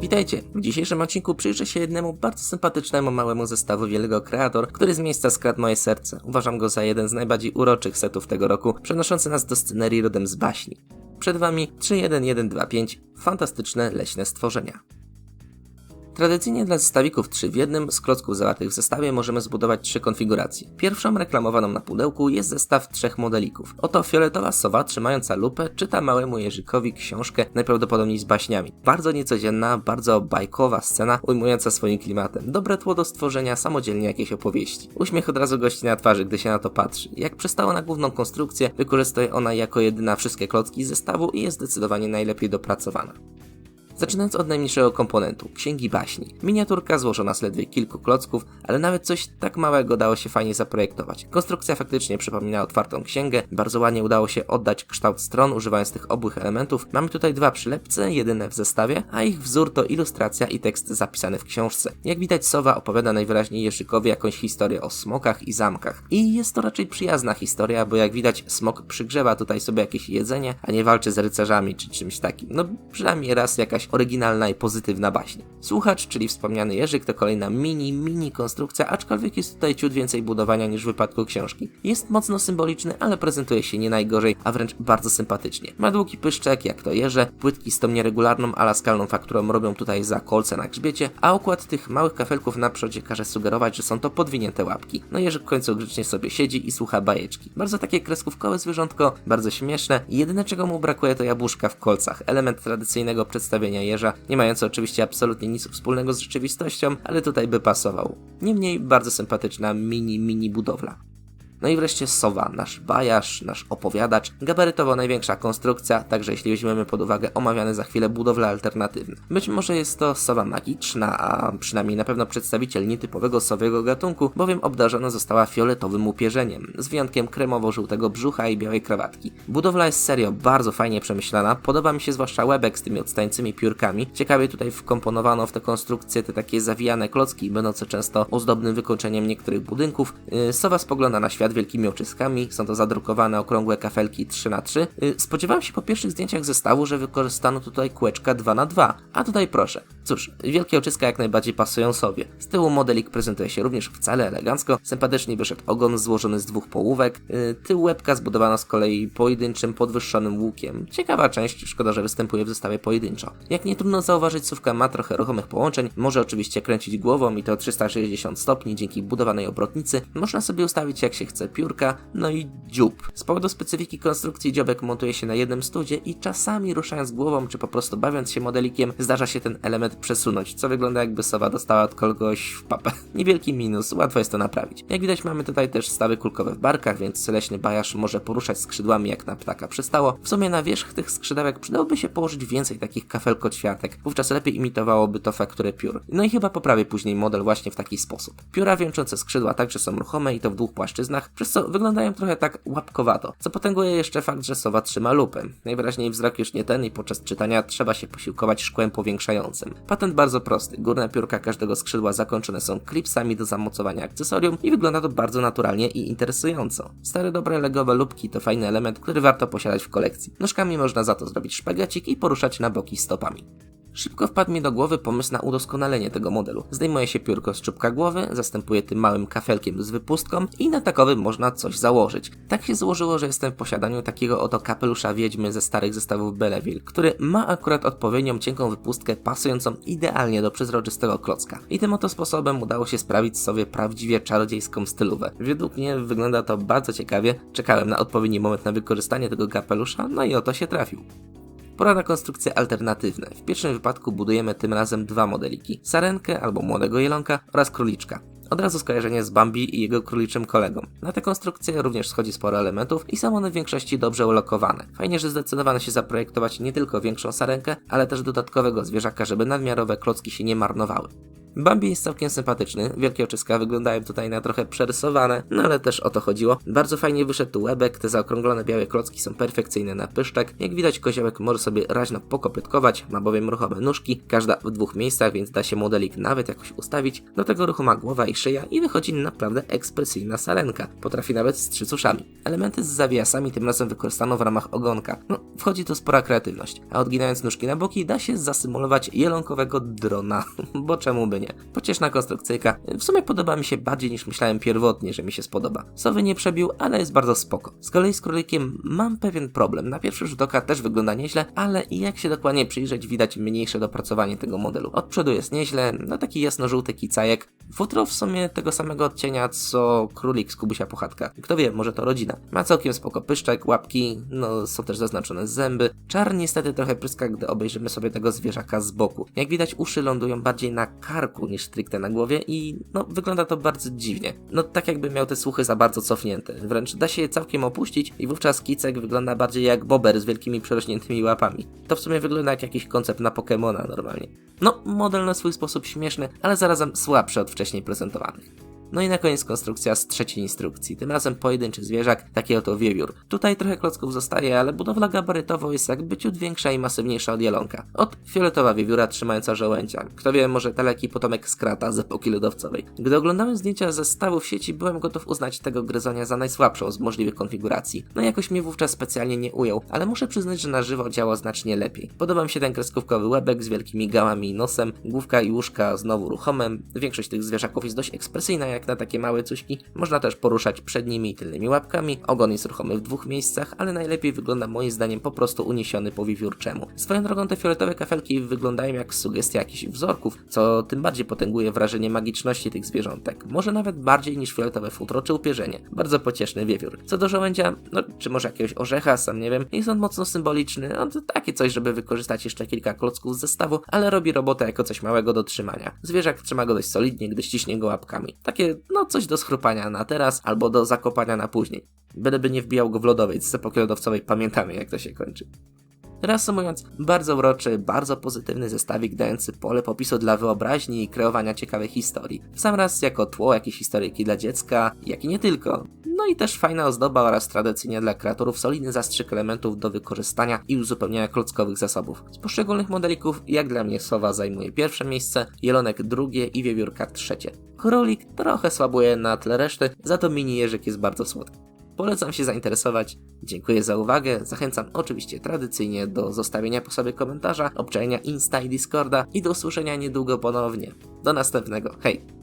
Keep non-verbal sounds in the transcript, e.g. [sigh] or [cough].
Witajcie! W dzisiejszym odcinku przyjrzę się jednemu bardzo sympatycznemu małemu zestawowi Lego Creator, który z miejsca skradł moje serce. Uważam go za jeden z najbardziej uroczych setów tego roku, przenoszący nas do scenerii rodem z baśni. Przed Wami 31125 fantastyczne leśne stworzenia. Tradycyjnie dla zestawików 3 w jednym z klocków zawartych w zestawie możemy zbudować trzy konfiguracje. Pierwszą reklamowaną na pudełku jest zestaw trzech modelików. Oto fioletowa sowa trzymająca lupę czyta małemu Jerzykowi książkę najprawdopodobniej z baśniami. Bardzo niecodzienna, bardzo bajkowa scena ujmująca swoim klimatem. Dobre tło do stworzenia samodzielnie jakiejś opowieści. Uśmiech od razu gości na twarzy, gdy się na to patrzy. Jak przystało na główną konstrukcję, wykorzystuje ona jako jedyna wszystkie klocki zestawu i jest zdecydowanie najlepiej dopracowana. Zaczynając od najmniejszego komponentu, księgi baśni. Miniaturka złożona z ledwie kilku klocków, ale nawet coś tak małego dało się fajnie zaprojektować. Konstrukcja faktycznie przypomina otwartą księgę, bardzo ładnie udało się oddać kształt stron używając tych obłych elementów. Mamy tutaj dwa przylepce, jedyne w zestawie, a ich wzór to ilustracja i tekst zapisany w książce. Jak widać sowa opowiada najwyraźniej Jeszykowi jakąś historię o smokach i zamkach. I jest to raczej przyjazna historia, bo jak widać smok przygrzewa tutaj sobie jakieś jedzenie, a nie walczy z rycerzami czy czymś takim. No przynajmniej raz jakaś oryginalna i pozytywna baśń. Słuchacz, czyli wspomniany Jerzyk, to kolejna mini, mini konstrukcja, aczkolwiek jest tutaj ciut więcej budowania niż w wypadku książki. Jest mocno symboliczny, ale prezentuje się nie najgorzej, a wręcz bardzo sympatycznie. Ma długi pyszczek, jak to jeże, płytki z tą nieregularną, ala skalną fakturą robią tutaj za kolce na grzbiecie, a układ tych małych kafelków na przodzie każe sugerować, że są to podwinięte łapki. No Jerzyk w końcu grzecznie sobie siedzi i słucha bajeczki. Bardzo takie kreskówkowe zwierzątko, bardzo śmieszne. Jedyne czego mu brakuje to jabłuszka w kolcach, element tradycyjnego przedstawienia nie mający oczywiście absolutnie nic wspólnego z rzeczywistością, ale tutaj by pasował. Niemniej bardzo sympatyczna mini, mini budowla. No i wreszcie sowa, nasz bajarz, nasz opowiadacz, gabarytowo największa konstrukcja, także jeśli weźmiemy pod uwagę omawiane za chwilę budowle alternatywne. Być może jest to sowa magiczna, a przynajmniej na pewno przedstawiciel nietypowego sowiego gatunku, bowiem obdarzona została fioletowym upierzeniem, z wyjątkiem kremowo-żółtego brzucha i białej krawatki. Budowla jest serio bardzo fajnie przemyślana, podoba mi się zwłaszcza łebek z tymi odstającymi piórkami. Ciekawie tutaj wkomponowano w tę konstrukcję te takie zawijane klocki, będące często ozdobnym wykończeniem niektórych budynków. Yy, sowa spogląda na świat świat wielkimi oczyskami, są to zadrukowane okrągłe kafelki 3x3. Y, spodziewałem się po pierwszych zdjęciach zestawu, że wykorzystano tutaj kółeczka 2x2, a tutaj proszę. Cóż, wielkie oczyska jak najbardziej pasują sobie. Z tyłu modelik prezentuje się również wcale elegancko, sympatycznie wyszedł ogon złożony z dwóch połówek, y, tył łebka zbudowano z kolei pojedynczym, podwyższonym łukiem. Ciekawa część, szkoda, że występuje w zestawie pojedynczo. Jak nie trudno zauważyć, sówka ma trochę ruchomych połączeń, może oczywiście kręcić głową i to 360 stopni dzięki budowanej obrotnicy. Można sobie ustawić jak się chce piórka, no i dziób. Z powodu specyfiki konstrukcji dziobek montuje się na jednym studzie i czasami ruszając głową, czy po prostu bawiąc się modelikiem, zdarza się ten element przesunąć, co wygląda jakby sowa dostała od kogoś w papę. [laughs] Niewielki minus, łatwo jest to naprawić. Jak widać mamy tutaj też stawy kulkowe w barkach, więc leśny bajarz może poruszać skrzydłami jak na ptaka przystało. W sumie na wierzch tych skrzydełek przydałoby się położyć więcej takich kafelko-ćwiartek, wówczas lepiej imitowałoby to fakturę piór. No i chyba poprawię później model właśnie w taki sposób. Pióra wieńczące skrzydła także są ruchome i to w dwóch płaszczyznach, przez co wyglądają trochę tak łapkowato, co potęguje jeszcze fakt, że sowa trzyma lupę. Najwyraźniej wzrok już nie ten i podczas czytania trzeba się posiłkować szkłem powiększającym. Patent bardzo prosty. Górne piórka każdego skrzydła zakończone są klipsami do zamocowania akcesorium i wygląda to bardzo naturalnie i interesująco. Stare dobre legowe lubki to fajny element, który warto posiadać w kolekcji. Nóżkami można za to zrobić szpagacik i poruszać na boki stopami. Szybko wpadł mi do głowy pomysł na udoskonalenie tego modelu. Zdejmuje się piórko z czubka głowy, zastępuje tym małym kafelkiem z wypustką i na takowym można coś założyć. Tak się złożyło, że jestem w posiadaniu takiego oto kapelusza wiedźmy ze starych zestawów Belleville, który ma akurat odpowiednią cienką wypustkę pasującą idealnie do przezroczystego klocka. I tym oto sposobem udało się sprawić sobie prawdziwie czarodziejską stylówę. Według mnie wygląda to bardzo ciekawie, czekałem na odpowiedni moment na wykorzystanie tego kapelusza, no i oto się trafił. Pora na konstrukcje alternatywne. W pierwszym wypadku budujemy tym razem dwa modeliki. Sarenkę albo młodego jelonka oraz króliczka. Od razu skojarzenie z Bambi i jego króliczym kolegą. Na tę konstrukcję również schodzi sporo elementów i są one w większości dobrze ulokowane. Fajnie, że zdecydowano się zaprojektować nie tylko większą sarenkę, ale też dodatkowego zwierzaka, żeby nadmiarowe klocki się nie marnowały. Bambi jest całkiem sympatyczny, wielkie oczyska wyglądają tutaj na trochę przerysowane, no ale też o to chodziło. Bardzo fajnie wyszedł tu łebek, te zaokrąglone białe klocki są perfekcyjne na pyszczek. Jak widać koziołek może sobie raźno pokopytkować, ma bowiem ruchome nóżki, każda w dwóch miejscach, więc da się modelik nawet jakoś ustawić. Do tego ruchu ma głowa i szyja i wychodzi naprawdę ekspresyjna sarenka. Potrafi nawet strzyc uszami. Elementy z zawiasami tym razem wykorzystano w ramach ogonka. No, wchodzi tu spora kreatywność, a odginając nóżki na boki da się zasymulować jelonkowego drona, [laughs] bo czemu by nie. Pocieszna konstrukcyjka, w sumie podoba mi się bardziej niż myślałem pierwotnie, że mi się spodoba. Sowy nie przebił, ale jest bardzo spoko. Z kolei z królikiem mam pewien problem. Na pierwszy rzut oka też wygląda nieźle, ale jak się dokładnie przyjrzeć widać mniejsze dopracowanie tego modelu. Od przodu jest nieźle, no taki jasno-żółty kicajek. Futro w sumie tego samego odcienia co królik z Kubusia Puchatka. Kto wie, może to rodzina. Ma całkiem spoko pyszczek, łapki, no są też zaznaczone zęby. Czar niestety trochę pryska, gdy obejrzymy sobie tego zwierzaka z boku. Jak widać uszy lądują bardziej na karku niż stricte na głowie i no wygląda to bardzo dziwnie. No tak jakby miał te słuchy za bardzo cofnięte. Wręcz da się je całkiem opuścić i wówczas kicek wygląda bardziej jak bober z wielkimi przerośniętymi łapami. To w sumie wygląda jak jakiś koncept na Pokemona normalnie. No, model na swój sposób śmieszny, ale zarazem słabszy od wcześniej prezentowanych. No i na koniec konstrukcja z trzeciej instrukcji, tym razem pojedynczy zwierzak, taki oto wiewiór. Tutaj trochę klocków zostaje, ale budowla gabarytowo jest jak byciut większa i masywniejsza od jelonka. Od fioletowa wiewióra trzymająca żołędzia. Kto wie, może daleki potomek skrata z epoki lodowcowej. Gdy oglądałem zdjęcia zestawu w sieci, byłem gotów uznać tego gryzonia za najsłabszą z możliwych konfiguracji. No jakoś mnie wówczas specjalnie nie ujął, ale muszę przyznać, że na żywo działa znacznie lepiej. Podoba mi się ten kreskówkowy łebek z wielkimi gałami i nosem, główka i łóżka znowu ruchome. Większość tych zwierzaków jest dość ekspresyjna, jak na takie małe cuśki. Można też poruszać przednimi i tylnymi łapkami. Ogon jest ruchomy w dwóch miejscach, ale najlepiej wygląda moim zdaniem po prostu uniesiony po wiewiórczemu. Swoją drogą te fioletowe kafelki wyglądają jak sugestia jakichś wzorków, co tym bardziej potęguje wrażenie magiczności tych zwierzątek. Może nawet bardziej niż fioletowe futro czy upierzenie. Bardzo pocieszny wiewiór. Co do żołędzia, no czy może jakiegoś orzecha, sam nie wiem, jest on mocno symboliczny. No to takie coś, żeby wykorzystać jeszcze kilka klocków z zestawu, ale robi robotę jako coś małego do trzymania. Zwierzak trzyma go dość solidnie, gdy ściśnie go łapkami. Takie no coś do schrupania na teraz albo do zakopania na później. Byleby nie wbijał go w lodowiec, z epoki lodowcowej pamiętamy jak to się kończy. Reasumując, bardzo uroczy, bardzo pozytywny zestawik dający pole popisu dla wyobraźni i kreowania ciekawych historii. W sam raz jako tło jakieś historyjki dla dziecka, jak i nie tylko. No i też fajna ozdoba oraz tradycyjnie dla kreatorów solidny zastrzyk elementów do wykorzystania i uzupełniania klockowych zasobów. Z poszczególnych modelików, jak dla mnie sowa zajmuje pierwsze miejsce, jelonek drugie i wiewiórka trzecie. Królik trochę słabuje na tle reszty, za to mini jeżyk jest bardzo słodki. Polecam się zainteresować. Dziękuję za uwagę. Zachęcam oczywiście tradycyjnie do zostawienia po sobie komentarza, obczajenia Insta i Discorda i do usłyszenia niedługo ponownie. Do następnego. Hej!